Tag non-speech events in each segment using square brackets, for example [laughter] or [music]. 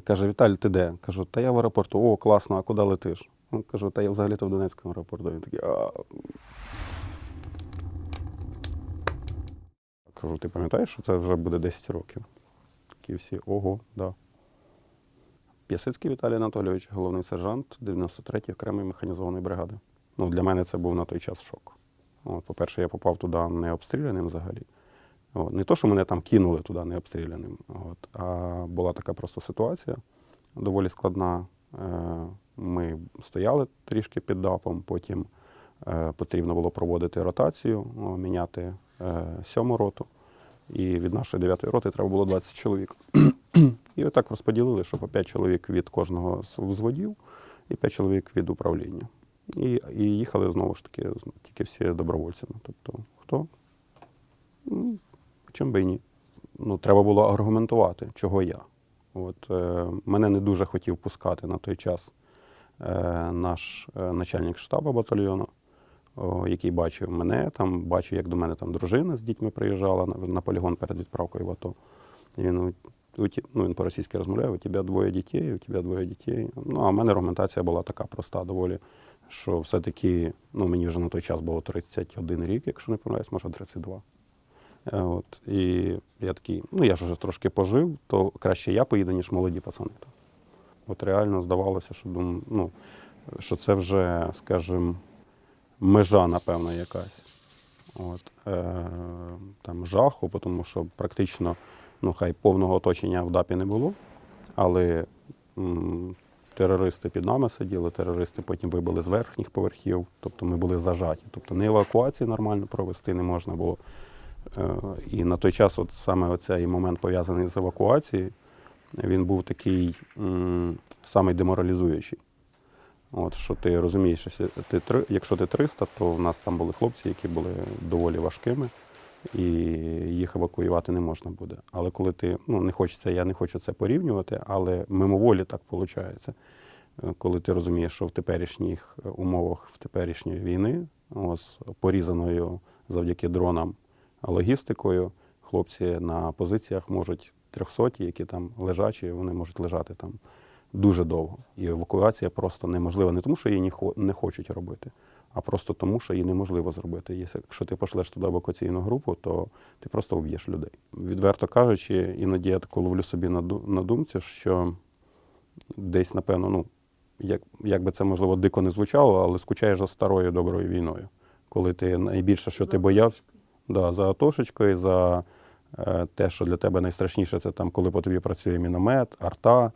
Каже, Віталій, ти де? Кажу, та я в аеропорту. О, класно, а куди летиш? Кажу, та я взагалі-то в Донецькому аеропорту. Він такий, а. Кажу, ти пам'ятаєш, що це вже буде 10 років? Такі всі, ого, да. П'ясицький Віталій Анатолійович, головний сержант 93-ї окремої механізованої бригади. Ну, для мене це був на той час шок. От, по-перше, я попав туди не обстріляним взагалі. От, не то, що мене там кинули туди не обстріляним, от, а була така просто ситуація доволі складна. Е, Ми стояли трішки під ДАПом, потім е, потрібно було проводити ротацію, міняти е, сьому роту. І від нашої дев'ятої роти треба було 20 чоловік. І отак розподілили, що по 5 чоловік від кожного з взводів і 5 чоловік від управління. І, і їхали знову ж таки тільки всі добровольцями. Тобто, хто? Чим би і ні. Ну, треба було аргументувати, чого я. От, е, мене не дуже хотів пускати на той час е, наш е, начальник штабу батальйону, о, який бачив мене, там, бачив, як до мене там дружина з дітьми приїжджала на, на полігон перед відправкою в АТО. І він, ну, він по-російськи розмовляє, у тебе двоє дітей, у тебе двоє дітей. Ну, а в мене аргументація була така проста доволі, що все-таки, ну, мені вже на той час було 31 рік, якщо не помиляюсь, може 32. Е, От, і я такий, ну я ж вже трошки пожив, то краще я поїду, ніж молоді пацани. От реально здавалося, що, ну, що це вже, скажімо, межа, напевно, якась. От, е, там жаху, тому що практично, ну хай повного оточення в ДАПі не було, але м, терористи під нами сиділи, терористи потім вибили з верхніх поверхів, тобто ми були зажаті. Тобто не евакуації нормально провести не можна було. Е, І на той час, от саме оцей момент пов'язаний з евакуацією, він був такий самий деморалізуючий. От, що ти розумієш, ти, якщо ти 300, то в нас там були хлопці, які були доволі важкими, і їх евакуювати не можна буде. Але коли ти, ну не хочеться, я не хочу це порівнювати, але мимоволі так виходить. Коли ти розумієш, що в теперішніх умовах в теперішньої війни, ось порізаною завдяки дронам логістикою, хлопці на позиціях можуть трьохсоті, які там лежачі, вони можуть лежати там дуже довго. І евакуація просто неможлива. Не тому, що її не хо- хочуть робити, а просто тому, що її неможливо зробити. Якщо- ти пошлеш туди евакуаційну групу, то ти просто вб'єш людей. Відверто кажучи, іноді я таку ловлю собі на думці, що десь, напевно, ну, як, як би це можливо дико не звучало, але скучаєш за старою доброю війною. Коли ти найбільше, що ти боявся, да, за Атошечкою, за е, те, що для тебе найстрашніше, це там, коли по тобі працює міномет, арта.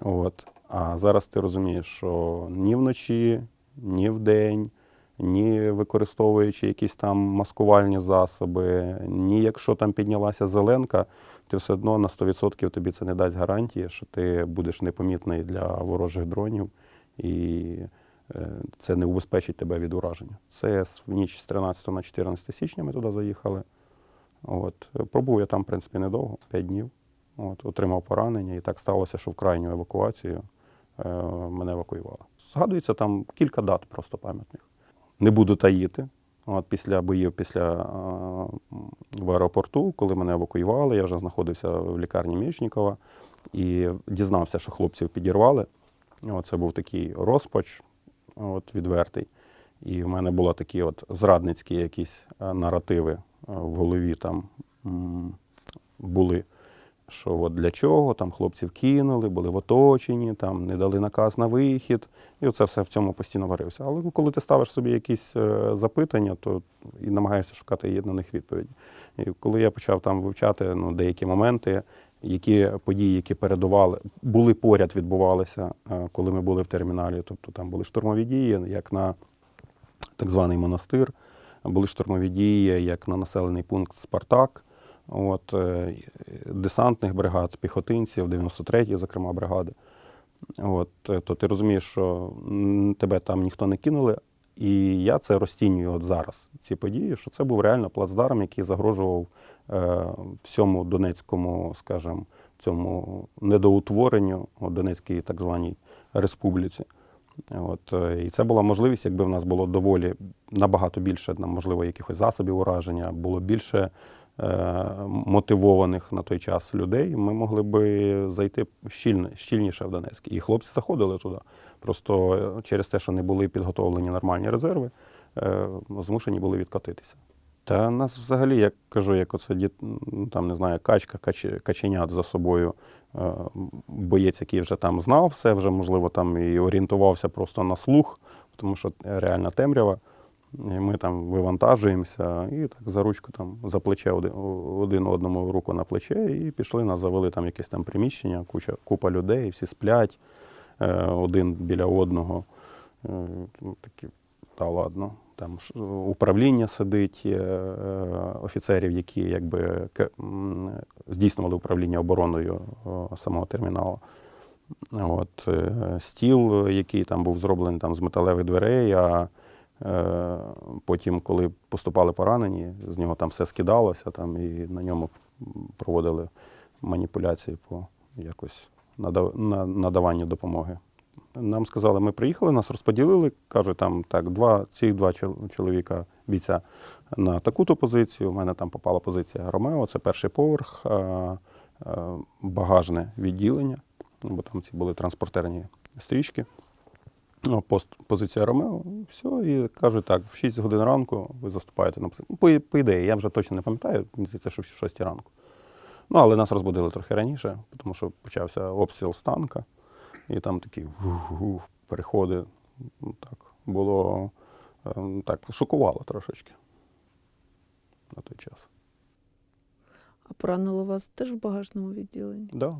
От. А зараз ти розумієш, що ні вночі, ні вдень, ні використовуючи якісь там маскувальні засоби, ні якщо там піднялася зеленка, ти все одно на 100% тобі це не дасть гарантії, що ти будеш непомітний для ворожих дронів, і це не убезпечить тебе від ураження. Це в ніч з 13 на 14 січня ми туди заїхали. От. Пробув я там, в принципі, недовго, 5 днів. От, отримав поранення, і так сталося, що в крайню евакуацію е, мене евакуювали. Згадується там кілька дат просто пам'ятних. Не буду таїти. От після боїв після е, в аеропорту, коли мене евакуювали, я вже знаходився в лікарні Мічнікова і дізнався, що хлопців підірвали. Це був такий розпач от, відвертий. І в мене були такі от зрадницькі якісь е, наративи е, в голові там були, що от для чого там хлопців кинули, були в оточенні, там не дали наказ на вихід. І оце все в цьому постійно варився. Але коли ти ставиш собі якісь е, запитання, то і намагаєшся шукати на них відповіді. І коли я почав там вивчати ну, деякі моменти, які події, які передували, були поряд, відбувалися, е, коли ми були в терміналі. Тобто там були штурмові дії, як на так званий монастир, були штурмові дії, як на населений пункт Спартак. От, е, десантних бригад, піхотинців, 93-ї, зокрема, бригади. От, е, то ти розумієш, що тебе там ніхто не кинули. І я це розцінюю от зараз, ці події, що це був реально плацдарм, який загрожував е, всьому Донецькому, скажімо, цьому недоутворенню от, Донецькій так званій республіці. От, е, і це була можливість, якби в нас було доволі набагато більше, нам, можливо, якихось засобів ураження, було більше мотивованих на той час людей, ми могли би зайти щільно, щільніше в Донецьк. І хлопці заходили туди. Просто е, через те, що не були підготовлені нормальні резерви, е, змушені були відкотитися. Та нас взагалі, як кажу, як оце дід, там не знаю, качка, кач, каченят за собою е, боєць, який вже там знав все, вже можливо там і орієнтувався просто на слух, тому що реальна темрява. І ми там вивантажуємося і так за ручку там за плече один, одному руку на плече, і пішли, нас завели там якесь там приміщення, куча, купа людей, всі сплять е, один біля одного. Е, такі, та ладно. Там управління сидить е, офіцерів, які якби здійснювали управління обороною самого терміналу. От, стіл, який там був зроблений там, з металевих дверей, а потім, коли поступали поранені, з нього там все скидалося, там, і на ньому проводили маніпуляції по якось нада- на- надаванню допомоги. Нам сказали, ми приїхали, нас розподілили. Кажуть, там так, два, ці два чоловіка бійця на таку-то позицію. У мене там попала позиція Ромео, це перший поверх, е, е, багажне відділення, бо там ці були транспортерні стрічки. Ну, Пост, позиція Ромео, все, і кажуть, так, в 6 годин ранку ви заступаєте на позицію. Ну, По, по ідеї, я вже точно не пам'ятаю, мені здається, що в 6 ранку. Ну, але нас розбудили трохи раніше, тому що почався обстріл з танка, і там такі переходи. Ну, Так, було ем, так, шокувало трошечки на той час. А поранило вас теж в багажному відділенні? Да,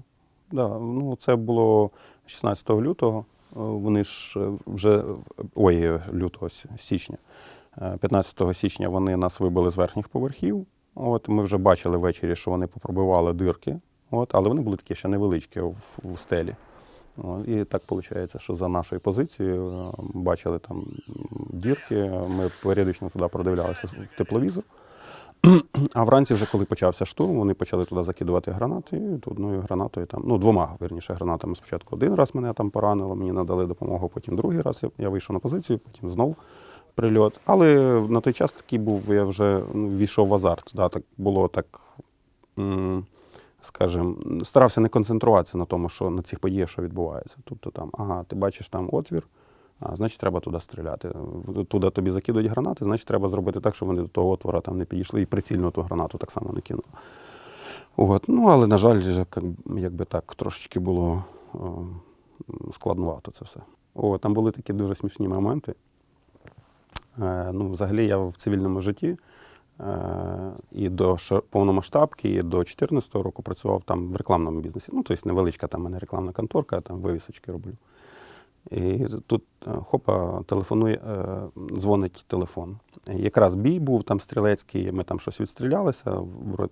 да. Ну, це було 16 лютого. Е, Вони ж е, вже е, ой, лютого січня. Е, 15 січня вони нас вибили з верхніх поверхів. От ми вже бачили ввечері, що вони попробивали дирки, от, але вони були такі ще невеличкі в, в стелі. От, і так виходить, що за нашою позицією е, бачили там дірки. Ми періодично туди продивлялися в тепловізор. А вранці, вже коли почався штурм, вони почали туди закидувати гранати. І одною гранатою там, ну двома верніше гранатами. Спочатку один раз мене там поранило, мені надали допомогу, потім другий раз я, вийшов на позицію, потім знову прильот. Але на той час такий був, я вже ну, війшов в азарт. Да, так було так, скажімо, старався не концентруватися на тому, що на цих подіях, що відбувається. Тобто там, ага, ти бачиш там отвір. А, значить, треба туди стріляти. Туди тобі закидують гранати, значить, треба зробити так, щоб вони до того отвора там не підійшли і прицільно ту гранату так само не кинули. От. Ну, але, на жаль, якби так трошечки було о, складновато це все. О, там були такі дуже смішні моменти. Е, ну, взагалі, я в цивільному житті е, і до повномасштабки, і до 2014 року працював там в рекламному бізнесі. Ну, тобто невеличка там мене рекламна конторка, там вивісочки роблю. І тут е, хопа, телефонує, е, дзвонить телефон. Якраз бій був там стрілецький, ми там щось відстрілялися,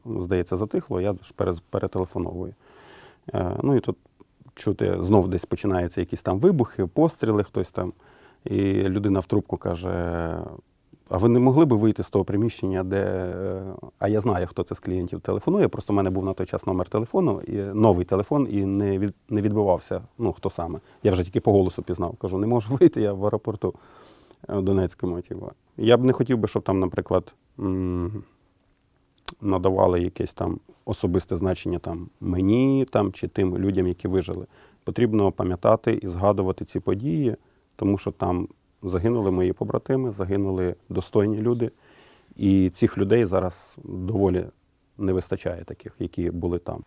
здається, затихло, я ж перетелефоновую. Е, Ну і тут чути, знов десь починаються якісь там вибухи, постріли, хтось там. І людина в трубку каже: А ви не могли би вийти з того приміщення, де. е, А я знаю, хто це з клієнтів телефонує. Просто в мене був на той час номер телефону, і новий телефон, і не, від, не відбивався, ну, хто саме. Я вже тільки по голосу пізнав. Кажу, не можу [laughs] вийти, я в аеропорту е, Донецькому. Типу. Я б не хотів би, щоб там, наприклад, надавали якесь там особисте значення там, мені там, чи тим людям, які вижили. Потрібно пам'ятати і згадувати ці події, тому що там загинули мої побратими, загинули достойні люди. І цих людей зараз доволі не вистачає таких, які були там.